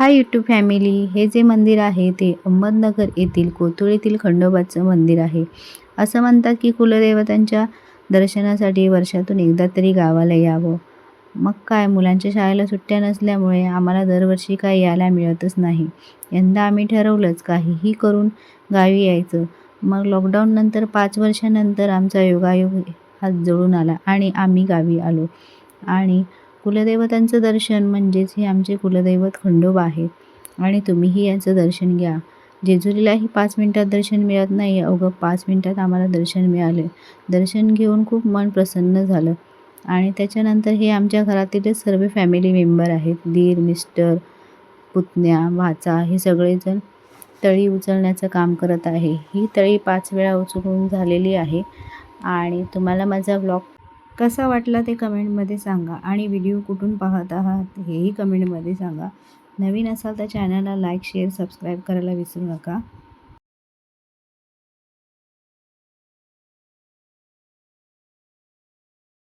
Hi YouTube family हे जे मंदिर आहे ते अहमदनगर येथील कोथुळीतील खंडोबाचं मंदिर आहे. असं म्हणतात की कुलदेवतांच्या दर्शनासाठी वर्षातून एकदा तरी गावाला यावं. मग काय? मुलांच्या शाळेला सुट्ट्या नसल्यामुळे आम्हाला दरवर्षी काय यायला मिळतच नाही. यंदा आम्ही ठरवलंच काहीही करून गावी यायचं. मग लॉकडाऊननंतर पाच वर्षानंतर आमचा योगायोग हात जुळून आला आणि आम्ही गावी आलो. आणि कुलदैवतांचं दर्शन म्हणजेच हे आमचे कुलदैवत खंडोबा आहे आणि तुम्हीही यांचं दर्शन घ्या. जेजुरीलाही पाच मिनटात दर्शन मिळत नाही अवघं पाच मिनटात आम्हाला दर्शन मिळाले. दर्शन घेऊन खूप मन प्रसन्न झालं. आणि त्याच्यानंतर हे आमच्या घरातीलच सर्व फॅमिली मेंबर आहेत. दीर मिस्टर पुतण्या वाचा हे सगळेजण तळी उचलण्याचं काम करत आहे. ही तळी पाच वेळा उचलून झालेली आहे. आणि तुम्हाला माझा ब्लॉग कसा वाटला ते कमेंटमध्ये सांगा आणि व्हिडिओ कुठून पाहत आहात हेही कमेंटमध्ये सांगा. नवीन असाल तर चॅनलला लाईक शेअर सबस्क्राईब करायला विसरू नका.